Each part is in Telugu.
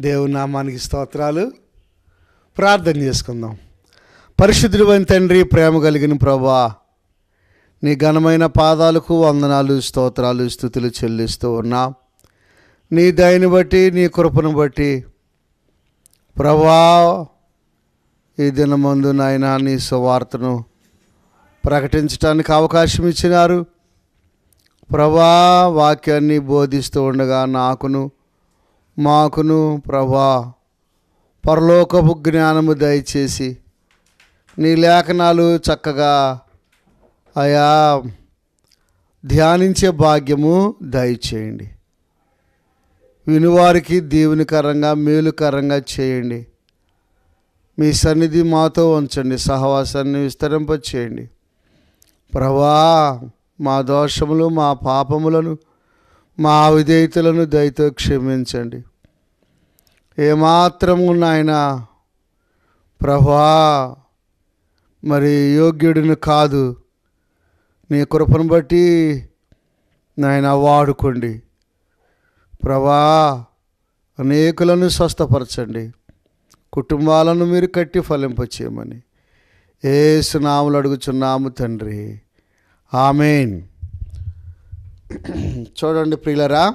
దేవుని నామానికి స్తోత్రాలు. ప్రార్థన చేసుకుందాం. పరిశుద్ధుడు తండ్రి ప్రేమ కలిగిన ప్రభా నీ ఘనమైన పాదాలకు వందనాలు స్తోత్రాలు స్థుతులు చెల్లిస్తూ ఉన్నా. నీ దయని బట్టి నీ కృపను బట్టి ప్రభా ఈ దినమందు నాయన నీ సువార్తను ప్రకటించడానికి అవకాశం ఇచ్చినారు. ప్రభా వాక్యాన్ని బోధిస్తూ ఉండగా నాకును మాకును ప్రభా పరలోకపు జ్ఞానము దయచేసి నీ లేఖనాలు చక్కగా ఆయా ధ్యానించే భాగ్యము దయచేయండి. వినువారికి దీవునికరంగా మేలుకరంగా చేయండి. మీ సన్నిధి మాతో ఉంచండి సహవాసాన్ని విస్తరింప చేయండి ప్రభా మా దోషములు మా పాపములను మా అవిధేయతలను దయతో క్షమించండి. ఏమాత్రము నాయన ప్రభా మరి యోగ్యుడిని కాదు. నీ కృపను బట్టి నాయన వాడుకోండి. ప్రభా అనేకులను స్వస్థపరచండి. కుటుంబాలను మీరు కట్టి ఫలింపచేయమని ఏ సునాములు అడుగుచున్నాము తండ్రి. ఆమెన్. చూడండి ప్రియులరా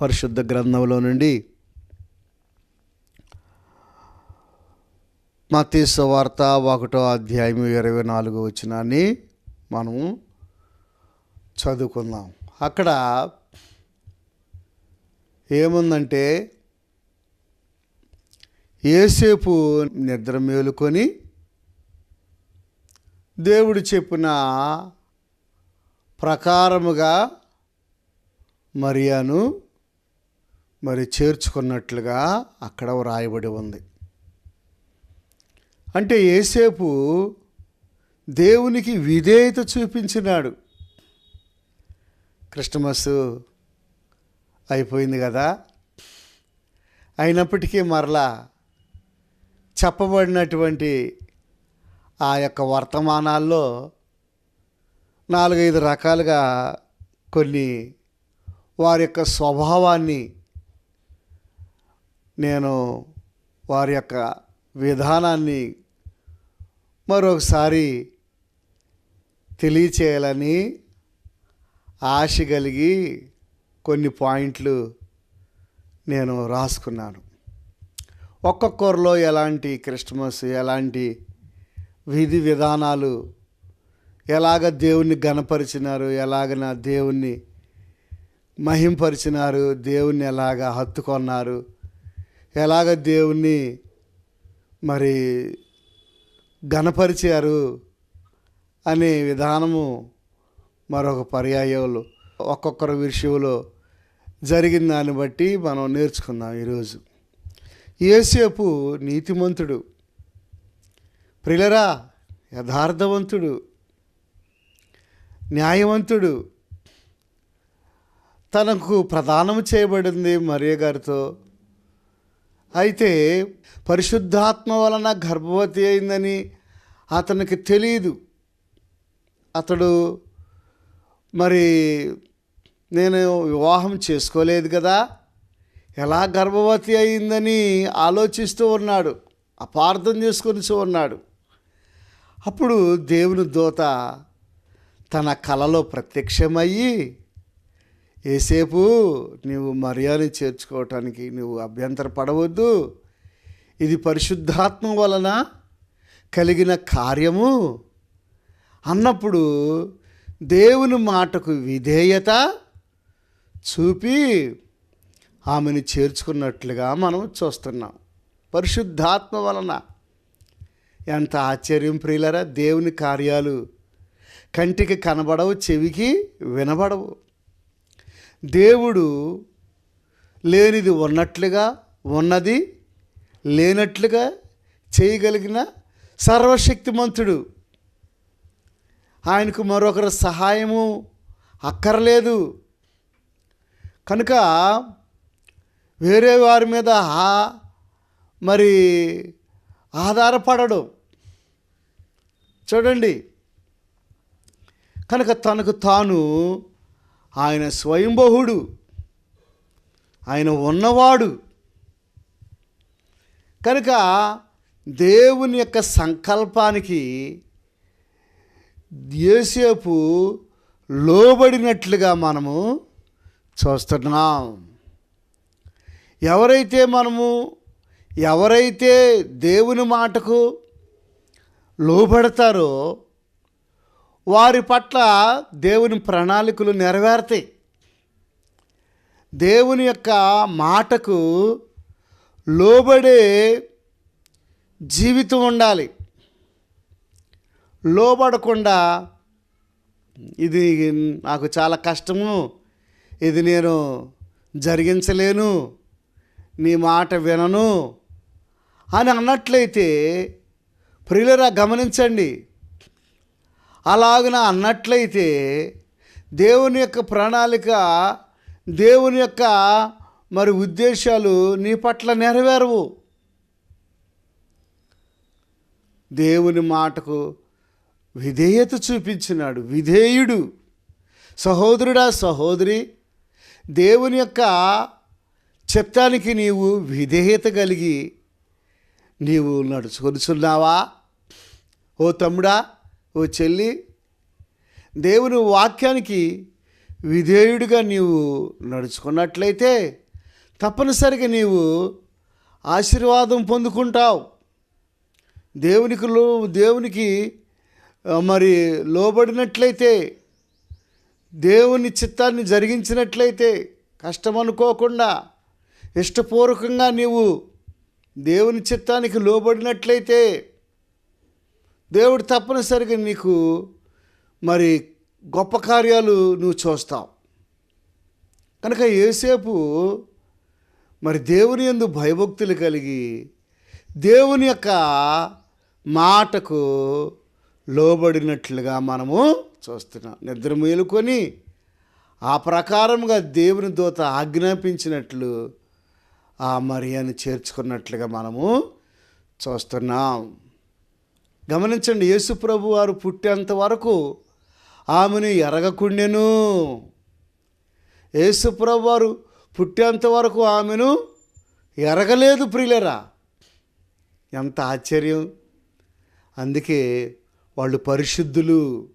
పరిశుద్ధ గ్రంథంలో నుండి మతీసు వార్త ఒకటో అధ్యాయం ఇరవై నాలుగు వచ్చినాన్ని మనము చదువుకుందాం. అక్కడ ఏముందంటే ఏసేపు నిద్ర మేలుకొని దేవుడు చెప్పిన ప్రకారముగా మరియాను మరి చేర్చుకున్నట్లుగా అక్కడ వ్రాయబడి ఉంది. అంటే ఏసేపు దేవునికి విధేయత చూపించినాడు. క్రిస్టమస్ అయిపోయింది కదా. అయినప్పటికీ మరలా చెప్పబడినటువంటి ఆ యొక్క వర్తమానాల్లో నాలుగైదు రకాలుగా కొన్ని వారి యొక్క స్వభావాన్ని నేను వారి యొక్క విధానాన్ని మరొకసారి తెలియచేయాలని ఆశ కలిగి కొన్ని పాయింట్లు నేను రాసుకున్నాను. ఒక్కొక్కరిలో ఎలాంటి క్రిస్టమస్ ఎలాంటి విధి విధానాలు ఎలాగ దేవుణ్ణి గణపరిచినారు ఎలాగ నా దేవుణ్ణి మహింపరిచినారు దేవుణ్ణి ఎలాగ హత్తుకొన్నారు ఎలాగ దేవుణ్ణి మరి గణపరిచారు అనే విధానము మరొక పర్యాయంలో ఒక్కొక్కరు విషయంలో జరిగిన దాన్ని బట్టి మనం నేర్చుకుందాం ఈరోజు. ఏసేపు నీతిమంతుడు ప్రిలరా యథార్థవంతుడు న్యాయవంతుడు. తనకు ప్రదానం చేయబడింది మరియ గారితో అయితే పరిశుద్ధాత్మ వలన గర్భవతి అయిందని అతనికి తెలియదు అతడు మరి నేను వివాహం చేసుకోలేదు కదా ఎలా గర్భవతి అయిందని ఆలోచిస్తూ ఉన్నాడు అపార్థం చేసుకొని ఉన్నాడు. అప్పుడు దేవుని దూత తన కలలో ప్రత్యక్షమయ్యి ఏసేపు నీవు మర్యాద చేర్చుకోవటానికి నువ్వు అభ్యంతర పడవద్దు ఇది పరిశుద్ధాత్మ వలన కలిగిన కార్యము. అన్నప్పుడు దేవుని మాటకు విధేయత చూపి ఆమెను చేర్చుకున్నట్లుగా మనం చూస్తున్నాం. పరిశుద్ధాత్మ వలన ఎంత ఆశ్చర్యం ప్రియులరా దేవుని కార్యాలు కంటికి కనబడవు చెవికి వినబడవు. దేవుడు లేనిది ఉన్నట్లుగా ఉన్నది లేనట్లుగా చేయగలిగిన సర్వశక్తిమంతుడు. ఆయనకు మరొకరి సహాయము అక్కర్లేదు. కనుక వేరే వారి మీద మరి ఆధారపడడు. చూడండి. కనుక తనకు తాను ఆయన స్వయంబహుడు. ఆయన ఉన్నవాడు. కనుక దేవుని యొక్క సంకల్పానికి ఏసేపు లోబడినట్లుగా మనము చూస్తున్నాం. ఎవరైతే మనము ఎవరైతే దేవుని మాటకు లోబడతారో వారి పట్ల దేవుని ప్రణాళికలు నెరవేరుతాయి. దేవుని యొక్క మాటకు లోబడే జీవితం ఉండాలి. లోబడకుండా ఇది నాకు చాలా కష్టము ఇది నేను జరిగించలేను నీ మాట వినను అని అన్నట్లయితే ప్రియులరా గమనించండి. అలాగున అన్నట్లయితే దేవుని యొక్క ప్రణాళిక దేవుని యొక్క మరి ఉద్దేశాలు నీ పట్ల నెరవేరవు. దేవుని మాటకు విధేయత చూపించినాడు. విధేయుడు. సహోదరుడా సహోదరి దేవుని యొక్క చిత్తానికి నీవు విధేయత కలిగి నీవు నడుచుకొనిచున్నావా? ఓ తమ్ముడా ఓ చెల్లి దేవుని వాక్యానికి విధేయుడిగా నీవు నడుచుకున్నట్లయితే తప్పనిసరిగా నీవు ఆశీర్వాదం పొందుకుంటావు. దేవునికి లో దేవునికి మరి లోబడినట్లయితే దేవుని చిత్తాన్ని జరిగించినట్లయితే కష్టం అనుకోకుండా ఇష్టపూర్వకంగా నీవు దేవుని చిత్తానికి లోబడినట్లయితే దేవుడు తప్పనిసరిగా నీకు మరి గొప్ప కార్యాలు నువ్వు చూస్తావు. కనుక ఏసేపు మరి దేవుని యందు భయభక్తులు కలిగి దేవుని యొక్క మాటకు లోబడినట్లుగా మనము చూస్తున్నాం. నిద్ర మేలుకొని ఆ ప్రకారంగా దేవుని దూత ఆజ్ఞాపించినట్లు ఆ మరియను చేర్చుకున్నట్లుగా మనము చూస్తున్నాం. గమనించండి యేసుప్రభు వారు పుట్టేంత వరకు ఆమెను ఎరగకుండెను. యేసుప్రభు వారు పుట్టేంత వరకు ఆమెను ఎరగలేదు ప్రియులరా. ఎంత ఆశ్చర్యం. అందుకే వాళ్ళు పరిశుద్ధులు.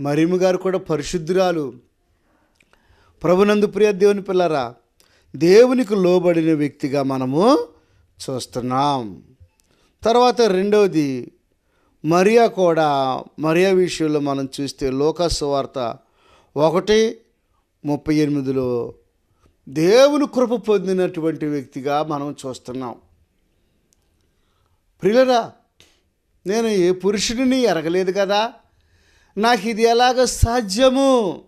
మరిము గారు కూడా పరిశుద్ధురాలు. ప్రభునందు ప్రియ దేవుని పిల్లరా దేవునికి లోబడిన వ్యక్తిగా మనము చూస్తున్నాం. తర్వాత రెండవది మరియా కూడా మరియా విషయంలో మనం చూస్తే లోకస్ వార్త ఒకటి ముప్పై ఎనిమిదిలో దేవుని కృప పొందినటువంటి వ్యక్తిగా మనం చూస్తున్నాం. ప్రియులరా నేను ఏ పురుషుడిని ఎరగలేదు కదా? నాకు ఇది ఎలాగ సాధ్యము?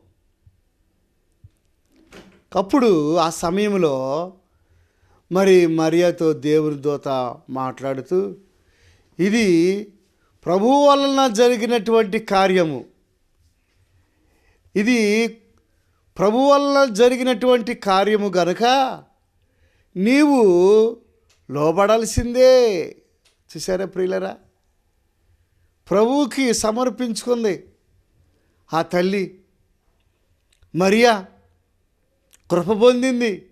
అప్పుడు ఆ సమయంలో మరి మరియాతో దేవుని దూత మాట్లాడుతూ ఇది ప్రభువు వలన జరిగినటువంటి కార్యము. ఇది ప్రభు వలన జరిగినటువంటి కార్యము గనుక నీవు లోబడాల్సిందే. చూసారా ప్రియులరా? ప్రభువుకి సమర్పించుకుంది ఆ తల్లి. మరియా కృప పొందింది.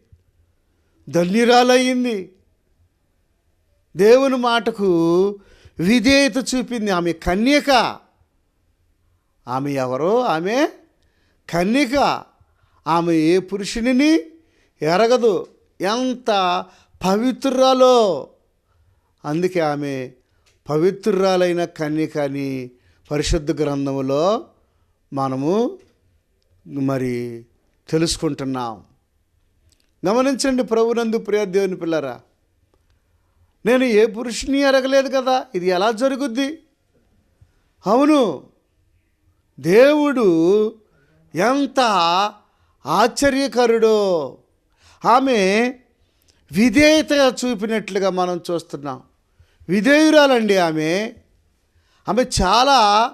ధన్యురాలయ్యింది. దేవుని మాటకు విధేయత చూపింది. ఆమె కన్యక. ఆమె ఎవరో? ఆమె కన్యక. ఆమె ఏ పురుషునిని? ఎరగదు. ఎంత పవిత్రురాలో. అందుకే ఆమె పవిత్రురాలైన కన్యక అని పరిశుద్ధ గ్రంథములో మనము మరి తెలుసుకుంటున్నాం. గమనించండి ప్రభునందు ప్రియ దేవుని పిల్లరా. నేను ఏ పురుషుని ఎరగలేదు కదా? ఇది ఎలా జరుగుద్ది? అవును. దేవుడు ఎంత ఆశ్చర్యకరుడో. ఆమె విధేయతగా చూపినట్లుగా మనం చూస్తున్నాం. విధేయురాలండి ఆమె. ఆమె చాలా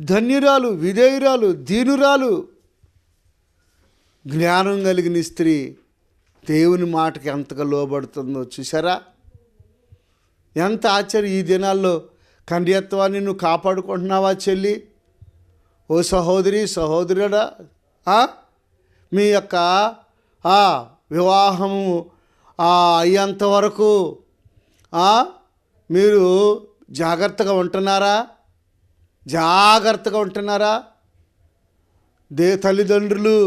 ధన్యురాలు విధేయురాలు దీనురాలు. జ్ఞానం కలిగిన స్త్రీ దేవుని మాటకి ఎంతగా లోబడుతుందో చూసారా ఎంత ఆశ్చర్యం ఈ దినాల్లో. కన్యత్వాన్ని నువ్వు కాపాడుకుంటున్నావా చెల్లి? ఓ సహోదరి సహోదరుడా మీ యొక్క ఆ వివాహము అయ్యేంత వరకు మీరు జాగ్రత్తగా ఉంటున్నారా? జాగ్రత్తగా ఉంటున్నారా? దే తల్లిదండ్రులు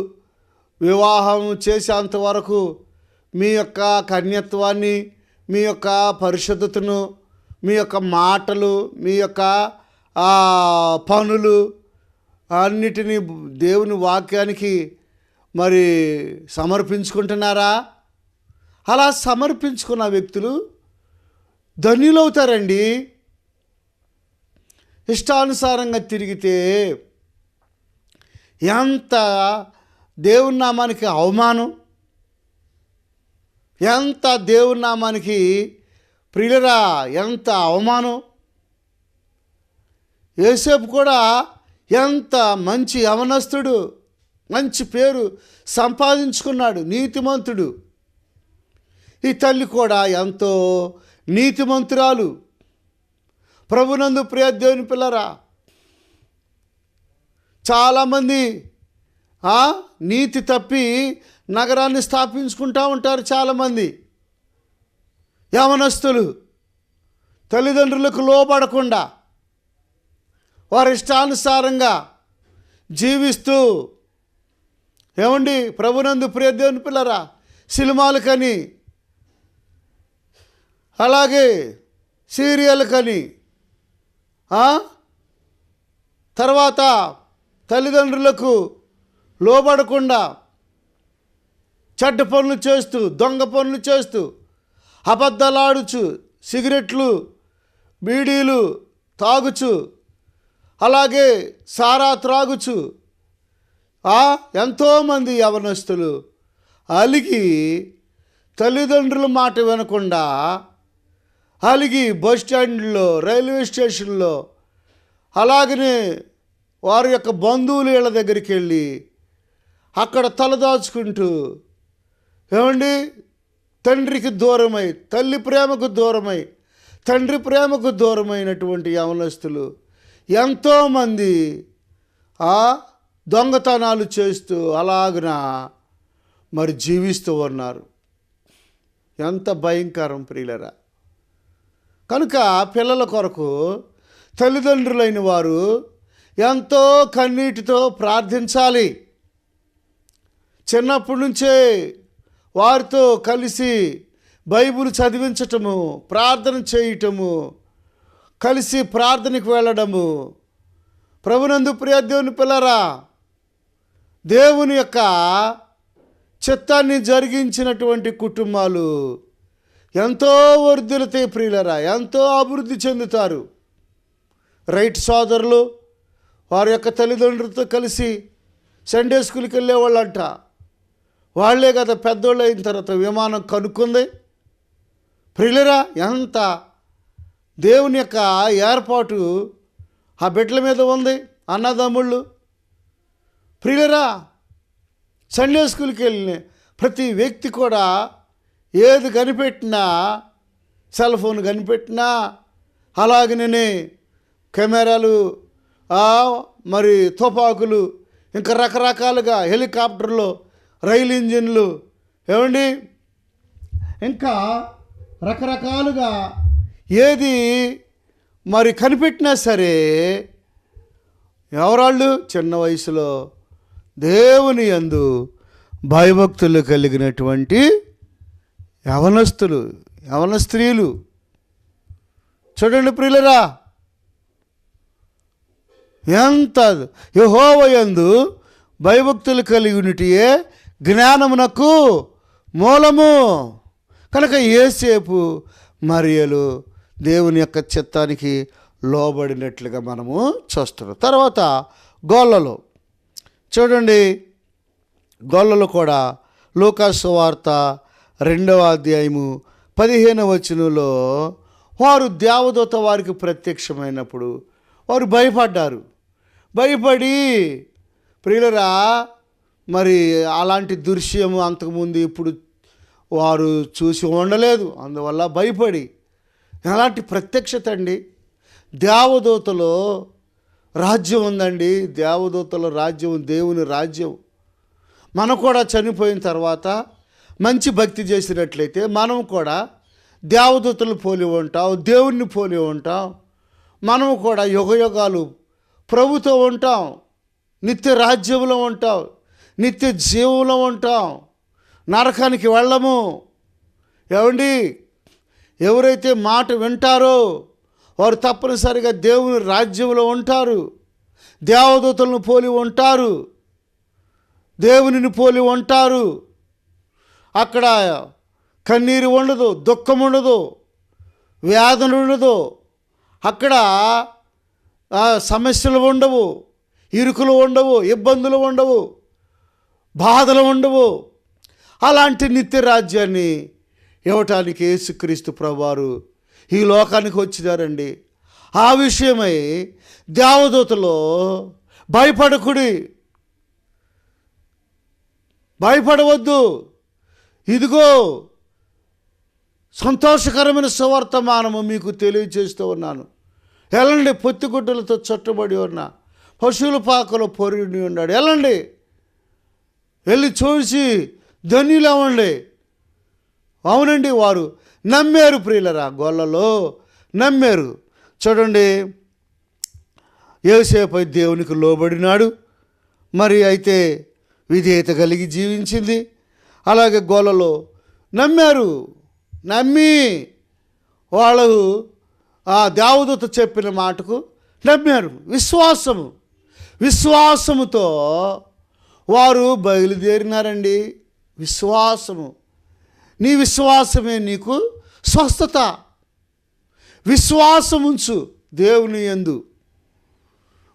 వివాహం చేసేంత వరకు మీ యొక్క కన్యత్వాన్ని మీ యొక్క పరిశుద్ధతను మీ యొక్క మాటలు మీ యొక్క పనులు అన్నిటినీ దేవుని వాక్యానికి మరి సమర్పించుకుంటున్నారా? అలా సమర్పించుకున్న వ్యక్తులు ధన్యులవుతారండి. ఇష్టానుసారంగా తిరిగితే ఎంత దేవుని నామానికి అవమానం ఎంత దేవుని నామానికి ప్రియులరా ఎంత అవమానం. యేసేపు కూడా ఎంత మంచి అవనస్తుడు మంచి పేరు సంపాదించుకున్నాడు నీతిమంతుడు. ఈ తల్లి కూడా ఎంతో నీతిమంతురాలు. ప్రభునందు ప్రియ దేవుని పిల్లరా చాలామంది నీతి తప్పి నగరాన్ని స్థాపించుకుంటూ ఉంటారు చాలామంది. యవనస్తులు తల్లిదండ్రులకు లోబడకుండా వారి ఇష్టానుసారంగా జీవిస్తూ ఏమండి ప్రభునందు ప్రియదేవుని పిల్లరా సినిమాలు కానీ అలాగే సీరియల్ కానీ తర్వాత తల్లిదండ్రులకు లోబడకుండా చెడ్డ పనులు చేస్తూ దొంగ పనులు చేస్తూ అబద్ధాలాడుచు సిగరెట్లు బీడీలు తాగుచు అలాగే సారా త్రాగుచు. ఎంతోమంది యవనస్తులు అలిగి తల్లిదండ్రుల మాట వినకుండా అలిగి బస్ స్టాండ్లో రైల్వే స్టేషన్లో అలాగనే వారి యొక్క బంధువులు ఇళ్ళ దగ్గరికి వెళ్ళి అక్కడ తలదాచుకుంటూ ఏమండి? తండ్రికి దూరమై తల్లి ప్రేమకు దూరమై తండ్రి ప్రేమకు దూరమైనటువంటి యవనస్తులు ఎంతోమంది ఆ దొంగతనాలు చేస్తూ అలాగున మరి జీవిస్తూ ఉన్నారు. ఎంత భయంకరం ప్రియులరా. కనుక పిల్లల కొరకు తల్లిదండ్రులైన వారు ఎంతో కన్నీటితో ప్రార్థించాలి. చిన్నప్పటి నుంచే వారితో కలిసి బైబిల్ చదివించటము ప్రార్థన చేయటము కలిసి ప్రార్థనకు వెళ్ళడము. ప్రభునందు ప్రియ దేవుని పిల్లరా దేవుని యొక్క చిత్తాన్ని జరిగించినటువంటి కుటుంబాలు ఎంతో వర్ధులతే ప్రియులరా ఎంతో అభివృద్ధి చెందుతారు. రైట్ సోదరులు వారి యొక్క తల్లిదండ్రులతో కలిసి సండే స్కూల్కి వెళ్ళేవాళ్ళంట. వాళ్ళే కదా పెద్దోళ్ళు అయిన తర్వాత విమానం కనుక్కుంది. ప్రియులరా ఎంత దేవుని యొక్క ఏర్పాటు ఆ బిడ్డల మీద ఉంది అన్నదమ్ముళ్ళు. ప్రియులరా సండే స్కూల్కి వెళ్ళిన ప్రతి వ్యక్తి కూడా ఏది కనిపెట్టినా సెల్ ఫోన్ కనిపెట్టినా అలాగనే కెమెరాలు మరి తుపాకులు ఇంకా రకరకాలుగా హెలికాప్టర్లు రైలు ఇంజిన్లు. ఏమండి? ఇంకా రకరకాలుగా ఏది మరి కనిపెట్టినా సరే ఎవరాళ్ళు? చిన్న వయసులో దేవుని యందు భయభక్తులు కలిగినటువంటి యవనస్తులు యవన స్త్రీలు. చూడండి ప్రియులరా. ఎంత యహోవయందు భయభక్తులు కలిగినటియే జ్ఞానమునకు మూలము. కనుక ఏసేపు మరియలు దేవుని యొక్క చిత్తానికి లోబడినట్లుగా మనము చూస్తున్నాం. తర్వాత గొల్లలు. చూడండి గొల్లలు కూడా లూకాసు వార్త రెండవ అధ్యాయము పదిహేను వచనంలో వారు దేవదూత వారికి ప్రత్యక్షమైనప్పుడు వారు భయపడ్డారు. భయపడి ప్రియులరా మరి అలాంటి దృశ్యం అంతకుముందు ఇప్పుడు వారు చూసి ఉండలేదు. అందువల్ల భయపడి. ఎలాంటి ప్రత్యక్షత అండి. దేవదూతలో రాజ్యం ఉందండి. దేవదూతల రాజ్యం దేవుని రాజ్యం. మనం కూడా చనిపోయిన తర్వాత మంచి భక్తి చేసినట్లయితే మనం కూడా దేవదూతలు పోలి ఉంటాం దేవుణ్ణి పోలి ఉంటాం. మనము కూడా యుగయుగాలు ప్రభుతో ఉంటాం నిత్య రాజ్యంలో ఉంటాం. నిత్య జీవులు అంటాం. నరకానికి వెళ్ళము. ఏమండి? ఎవరైతే మాట వింటారో వారు తప్పనిసరిగా దేవుని రాజ్యంలో ఉంటారు. దేవదూతలను పోలి ఉంటారు. దేవునిని పోలి ఉంటారు. అక్కడ కన్నీరు ఉండదు దుఃఖం ఉండదు వేదన ఉండదు. అక్కడ సమస్యలు ఉండవు ఇరుకులు ఉండవు ఇబ్బందులు ఉండవు. బాధలు ఉండవు. అలాంటి నిత్య రాజ్యాన్ని ఇవ్వటానికి యేసుక్రీస్తు ప్రభువారు ఈ లోకానికి వచ్చినారండి. ఆ విషయమై దేవదూతలో భయపడకుడి. భయపడవద్దు. ఇదిగో సంతోషకరమైన సువర్తమానము మీకు తెలియజేస్తూ ఉన్నాను. వెళ్ళండి పొత్తిగుడ్డలతో చుట్టబడి ఉన్న పశువుల పాకలో పొరిగి ఉన్నాడు. వెళ్ళండి వెళ్ళి చూసి ధన్యులవ్వండి అవునండి వారు నమ్మారు ప్రియులరా గొల్లలో నమ్మారు. చూడండి ఏసేపై దేవునికి లోబడినాడు. మరి అయితే విధేయత కలిగి జీవించింది. అలాగే గోలలో నమ్మారు. నమ్మి వాళ్ళు ఆ దేవదూత చెప్పిన మాటకు నమ్మారు. విశ్వాసము విశ్వాసముతో వారు బయలుదేరినారండి. విశ్వాసము. నీ విశ్వాసమే నీకు స్వస్థత. విశ్వాసం ఉంచు దేవుని యందు.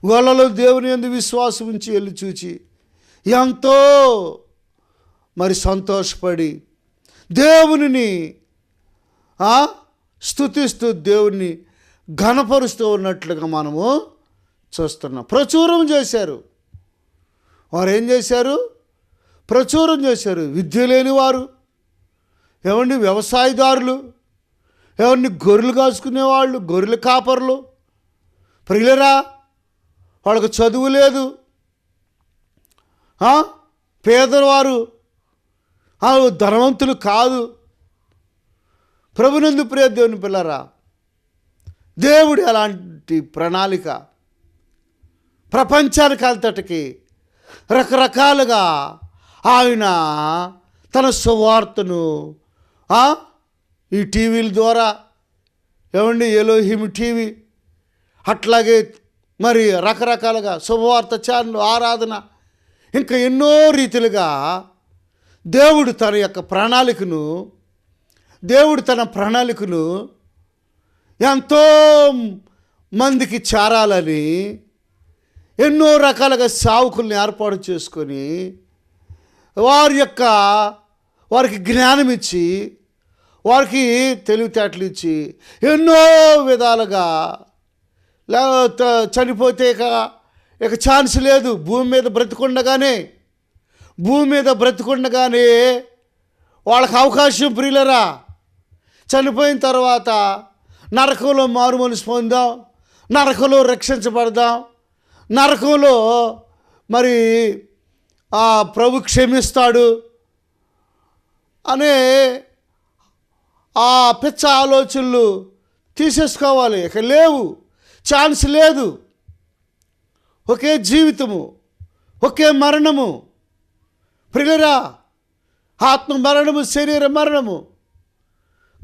గొల్లలో దేవుని ఎందు విశ్వాసం ఉంచి వెళ్ళి చూచి ఎంతో మరి సంతోషపడి దేవునిని స్థుతిస్తూ స్తుతిస్తూ దేవుణ్ణి ఘనపరుస్తూ ఉన్నట్లుగా మనము చూస్తున్నాం. ప్రచురం చేశారు. వారు ఏం చేశారు? ప్రచురం చేశారు. విద్య లేని వారు ఏమండి వ్యవసాయదారులు ఏమండి గొర్రెలు కాసుకునేవాళ్ళు గొర్రెల కాపర్లు. ప్రియులరా వాళ్ళకు చదువు లేదు. పేదవారు ఆ, ధనవంతులు కాదు. ప్రభునందు ప్రియ దేవుని పిల్లరా దేవుడు అలాంటి ప్రణాళిక ప్రపంచానికి అంతటికి రకరకాలుగా ఆయన తన సువార్తను ఈ టీవీల ద్వారా ఏమండి ఎలోహిమ్ టీవీ అట్లాగే మరి రకరకాలుగా శుభవార్త ఛానల్ ఆరాధన ఇంకా ఎన్నో రీతిలుగా దేవుడు తన యొక్క ప్రణాళికను దేవుడు తన ప్రణాళికను ఎంతో మందికి చేరాలని ఎన్నో రకాలుగా సావుకుల్ని ఏర్పాటు చేసుకొని వారి యొక్క వారికి జ్ఞానం ఇచ్చి వారికి తెలివితేటలు ఇచ్చి ఎన్నో విధాలుగా లే చనిపోతే ఇక ఇక ఛాన్స్ లేదు. భూమి మీద బ్రతికుండగానే భూమి మీద బ్రతికుండగానే వాళ్ళకి అవకాశం ప్రియులరా? చనిపోయిన తర్వాత నరకంలో మారు మనసు పొందాం నరకంలో రక్షించబడదాం నరకంలో మరి ఆ ప్రభు క్షమిస్తాడు అనే ఆ పిచ్చ ఆలోచనలు తీసేసుకోవాలి. ఇక లేవు. ఛాన్స్ లేదు. ఒకే జీవితము ఒకే మరణము. ప్రియులరా ఆత్మ మరణము శరీర మరణము.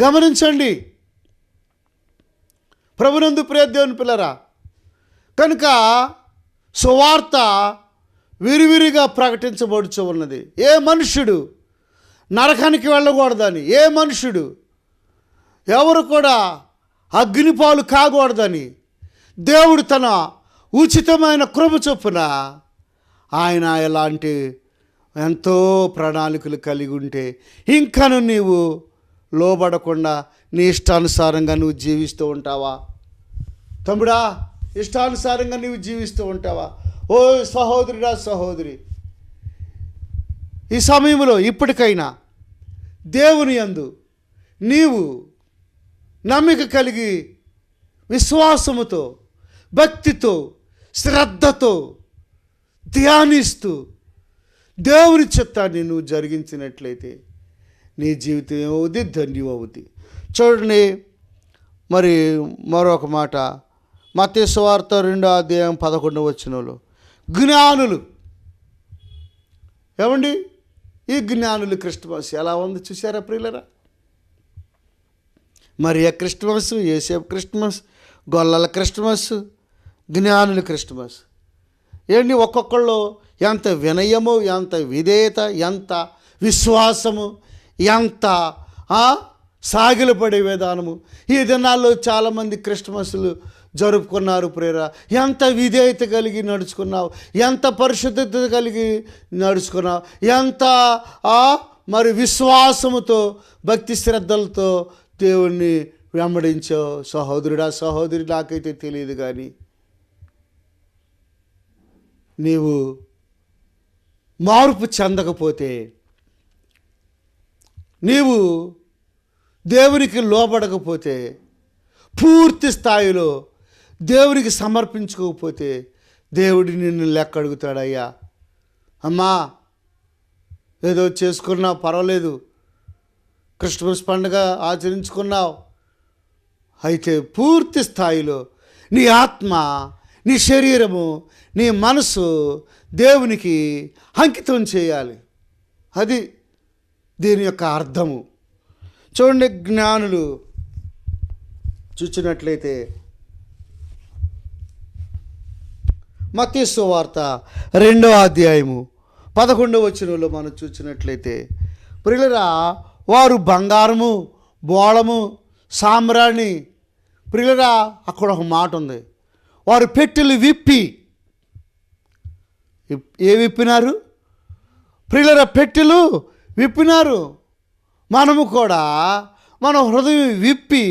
గమనించండి. ప్రభునందు ప్రియదేవుని పిల్లరా కనుక సువార్త విరివిరిగా ప్రకటించబడుచు ఉన్నది. ఏ మనుష్యుడు నరకానికి వెళ్ళకూడదని ఏ మనుషుడు ఎవరు కూడా అగ్నిపాలు కాకూడదని దేవుడు తన ఉచితమైన కృప చొప్పున ఆయన ఎలాంటి ఎంతో ప్రణాళికలు కలిగి ఉంటే ఇంకను నీవు లోబడకుండా నీ ఇష్టానుసారంగా నువ్వు జీవిస్తూ ఉంటావా? తమ్ముడా ఇష్టానుసారంగా నీవు జీవిస్తూ ఉంటావా? ఓ సహోదరుడా సహోదరి. ఈ సమయంలో ఇప్పటికైనా దేవుని యందు నీవు నమ్మిక కలిగి విశ్వాసముతో భక్తితో శ్రద్ధతో ధ్యానిస్తూ దేవుని చిత్తాన్ని నువ్వు జరిగించినట్లయితే నీ జీవితం ఏమవుద్ది ధన్యం అవుద్ది చూడండి మరి మరొక మాట. మతేశ్వార్త రెండో అధ్యాయం పదకొండు వచ్చినలో జ్ఞానులు. ఏమండి? ఈ జ్ఞానులు క్రిస్టమస్ ఎలా ఉంది చూసారా ప్రియులరా? మరి క్రిస్టమస్ ఏసేపు క్రిస్టమస్ గొల్లల క్రిస్టమస్ జ్ఞానుల క్రిస్టమస్ ఏంటి ఒక్కొక్కళ్ళు ఎంత వినయము ఎంత విధేయత ఎంత విశ్వాసము ఎంత సాగిలపడే విధానము. ఈ దినాల్లో చాలామంది క్రిస్టమస్లు జరుపుకున్నారు ప్రేర. ఎంత విధేయత కలిగి నడుచుకున్నావు ఎంత పరిశుద్ధత కలిగి నడుచుకున్నావు ఎంత మరి విశ్వాసముతో భక్తి శ్రద్ధలతో దేవుణ్ణి వెంబడించావు సహోదరుడా సహోదరి నాకైతే తెలియదు కానీ నీవు మార్పు చెందకపోతే నీవు దేవునికి లోబడకపోతే పూర్తి స్థాయిలో దేవునికి సమర్పించుకోకపోతే దేవుడి నిన్ను లెక్క అడుగుతాడయ్యా. అమ్మా ఏదో చేసుకున్నావు పర్వాలేదు. క్రిస్మస్ పండుగ ఆచరించుకున్నావు. అయితే పూర్తి స్థాయిలో నీ ఆత్మ నీ శరీరము నీ మనసు దేవునికి అంకితం చేయాలి. అది దీని యొక్క అర్థము. చూడండి జ్ఞానులు చూసినట్లయితే మతీసు వార్త రెండవ అధ్యాయము పదకొండవ వచనంలో మనం చూసినట్లయితే ప్రియులరా వారు బంగారము బోళము సామ్రాణి. ప్రియులరా అక్కడ ఒక మాట ఉంది. వారు పెట్టెలు విప్పి. ఏ విప్పినారు? ప్రియులర పెట్టెలు విప్పినారు. మనము కూడా మన హృదయం విప్పి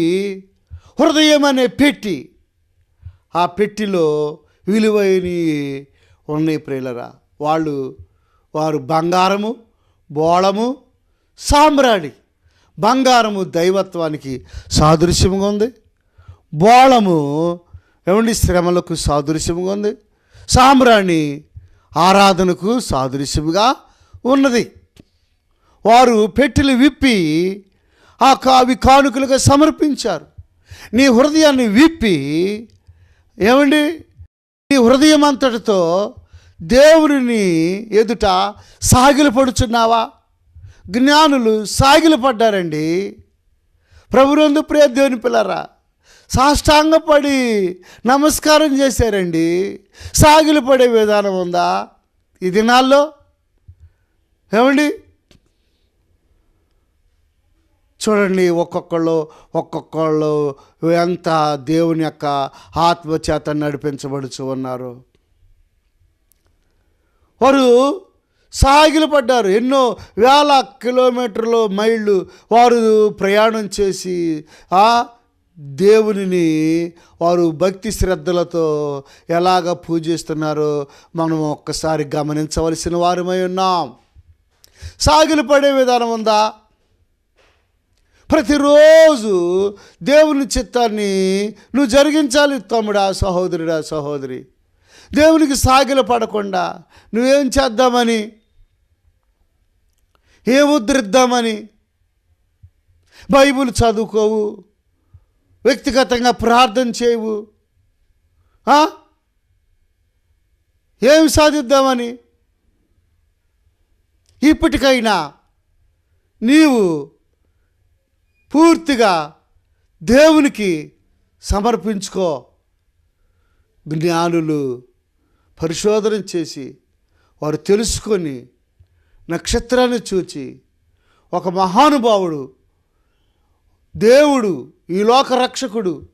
హృదయం అనే పెట్టి ఆ పెట్టిలో విలువైనవి ఉన్నాయి ప్రియులరా. వాళ్ళు వారు బంగారము బోళము సామ్రాణి. బంగారము దైవత్వానికి సాదృశ్యంగా ఉంది. బోళము ఏమండి? శ్రమలకు సాదృశ్యంగా ఉంది. సామ్రాణి ఆరాధనకు సాదృశ్యముగా ఉన్నది. వారు పెట్టెలు విప్పి ఆ కావి కానుకలుగా సమర్పించారు. నీ హృదయాన్ని విప్పి ఏమండి? నీ హృదయం అంతటితో దేవుని ఎదుట సాగిలపడుచున్నావా? జ్ఞానులు సాగిలపడ్డారండి. ప్రభునందు ప్రియ దేవుని పిల్లరా సాష్టాంగపడి నమస్కారం చేశారండి. సాగిలపడే విధానం ఉందా? ఈ దినాల్లో? ఏమండి? చూడండి ఒక్కొక్కళ్ళు ఒక్కొక్కళ్ళు ఎంత దేవుని యొక్క ఆత్మచేత నడిపించబడుచు ఉన్నారు. వారు సాగిలు పడ్డారు. ఎన్నో వేల కిలోమీటర్లు మైళ్ళు వారు ప్రయాణం చేసి ఆ దేవునిని వారు భక్తి శ్రద్ధలతో ఎలాగ పూజిస్తున్నారో మనం ఒక్కసారి గమనించవలసిన వారమై ఉన్నాం. సాగిలు పడే విధానం ఉందా? ప్రతిరోజు దేవుని చిత్తాన్ని నువ్వు జరిగించాలి తమ్ముడా సహోదరుడా సహోదరి. దేవునికి సాగిల పడకుండా నువ్వేం చేద్దామని? ఏం బైబుల్ చదువుకోవు. వ్యక్తిగతంగా ప్రార్థన చేయవు. ఏమి ఏం సాధిద్దామని? ఇప్పటికైనా నీవు పూర్తిగా దేవునికి సమర్పించుకో. జ్ఞానులు పరిశోధన చేసి వారు తెలుసుకొని నక్షత్రాన్ని చూచి ఒక మహానుభావుడు దేవుడు ఈ లోక రక్షకుడు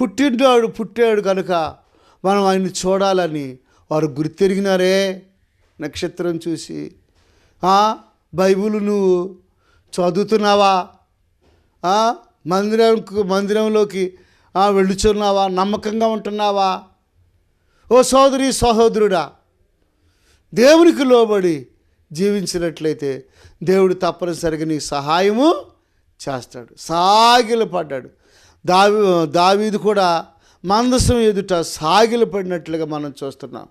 పుట్టినాడు పుట్టాడు కనుక మనం ఆయన్ని చూడాలని వారు గుర్తెరిగినారే. నక్షత్రం చూసి బైబుల్ బైబిల్ నువ్వు చదువుతున్నావా? మందిరంకు మందిరంలోకి వెళ్ళుచున్నావా? నమ్మకంగా ఉంటున్నావా? ఓ సోదరి సహోదరుడా దేవునికి లోబడి జీవించినట్లయితే దేవుడు తప్పనిసరిగా నీకు సహాయము చేస్తాడు. సాగిలు పడ్డాడు దావి దావీదు కూడా మందసం ఎదుట సాగిలు పడినట్లుగా మనం చూస్తున్నాం.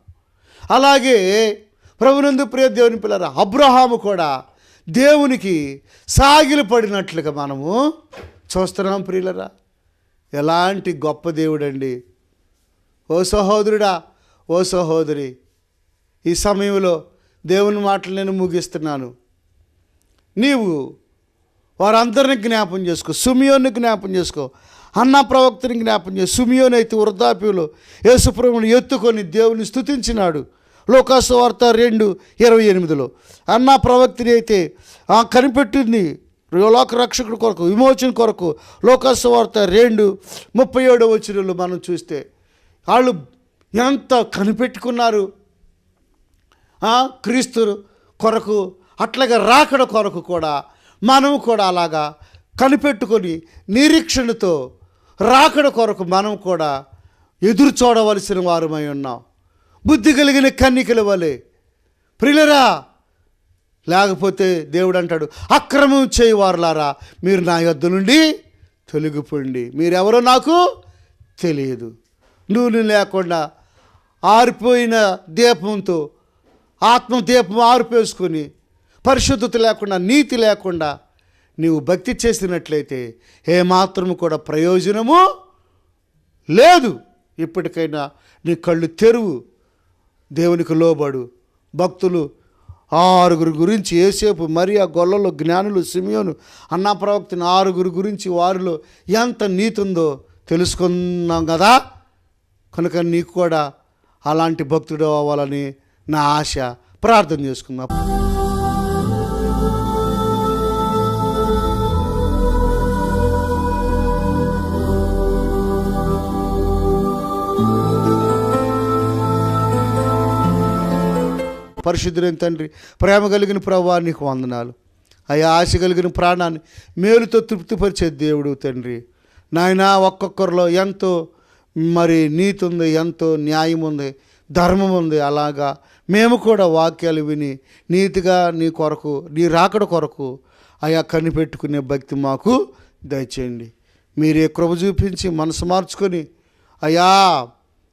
అలాగే ప్రభునందు ప్రియ దేవుని పిల్లర అబ్రహాము కూడా దేవునికి సాగిలు పడినట్లుగా మనము చూస్తున్నాం ప్రియులరా. ఎలాంటి గొప్ప దేవుడండి. ఓ సహోదరుడా ఓ సహోదరి ఈ సమయంలో దేవుని మాటలు నేను ముగిస్తున్నాను. నీవు వారందరిని జ్ఞాపం చేసుకో సుమియోని జ్ఞాపం చేసుకో అన్న ప్రవక్తని జ్ఞాపం చేసుకో సుమియోని అయితే యేసుప్రభుని ఎత్తుకొని దేవుని స్థుతించినాడు లోకాసు వార్త రెండు ఇరవై ఎనిమిదిలో. అన్న ప్రవక్తిని అయితే కనిపెట్టింది లోక రక్షకుడి కొరకు విమోచన కొరకు లోకాసు వార్త రెండు ముప్పై ఏడో వచ్చినలు మనం చూస్తే వాళ్ళు ఎంత కనిపెట్టుకున్నారు? క్రీస్తు కొరకు అట్లాగే రాకడ కొరకు కూడా మనము కూడా అలాగా కనిపెట్టుకొని నిరీక్షణతో రాకడ కొరకు మనం కూడా ఎదురు చూడవలసిన వారమై ఉన్నాం. బుద్ధి కలిగిన కన్నికల వలె. ప్రిలరా లేకపోతే దేవుడు అంటాడు అక్రమం చేయవారులారా మీరు నా యొద్ద నుండి తొలగిపోండి. మీరెవరో నాకు తెలియదు. నూనె లేకుండా ఆరిపోయిన దీపంతో ఆత్మ దీపం ఆరిపేసుకొని పరిశుద్ధత లేకుండా నీతి లేకుండా నీవు భక్తి చేసినట్లయితే ఏమాత్రము కూడా ప్రయోజనము లేదు. ఇప్పటికైనా నీ కళ్ళు తెరువు. దేవునికి లోబడు. భక్తులు ఆరుగురు గురించి ఏసేపు మరి ఆ గొల్లలో జ్ఞానులు సిమియోను అన్నా ప్రవక్తని ఆరుగురు గురించి వారిలో ఎంత నీతి ఉందో తెలుసుకున్నాం కదా? కనుక నీకు కూడా అలాంటి భక్తుడు అవ్వాలని నా ఆశ. ప్రార్థన చేసుకుందాం. పరిశుద్ధులైన తండ్రి ప్రేమ కలిగిన ప్రభా నీకు వందనాలు. అయ్యా ఆశ కలిగిన ప్రాణాన్ని మేలుతో తృప్తిపరిచే దేవుడు తండ్రి. నాయన ఒక్కొక్కరిలో ఎంతో మరి నీతి ఉంది ఎంతో న్యాయం ఉంది ధర్మం ఉంది. అలాగా మేము కూడా వాక్యాలు విని నీతిగా నీ కొరకు నీ రాకడ కొరకు అయా కనిపెట్టుకునే భక్తి మాకు దయచేయండి. మీరే కృప చూపించి మనసు మార్చుకొని అయ్యా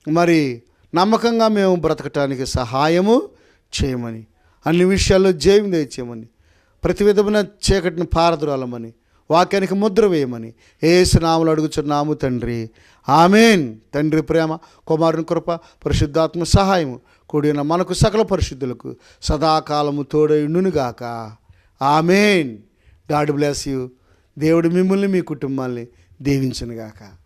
మరి నమ్మకంగా మేము బ్రతకటానికి సహాయము చేయమని. అన్ని విషయాల్లో జయం దయచేయమని. ప్రతి విధమైన చీకటిని పారదురాలమని. వాక్యానికి ముద్ర వేయమని. ఏసునాములు అడుగుచున్నాము తండ్రి. ఆమెన్. తండ్రి ప్రేమ కుమారుని కృప పరిశుద్ధాత్మ సహాయము కూడిన మనకు సకల పరిశుద్ధులకు సదాకాలము తోడైండునుగాక ఆమెన్. God bless you. దేవుడు మిమ్మల్ని మీ కుటుంబాల్ని దీవించునుగాక.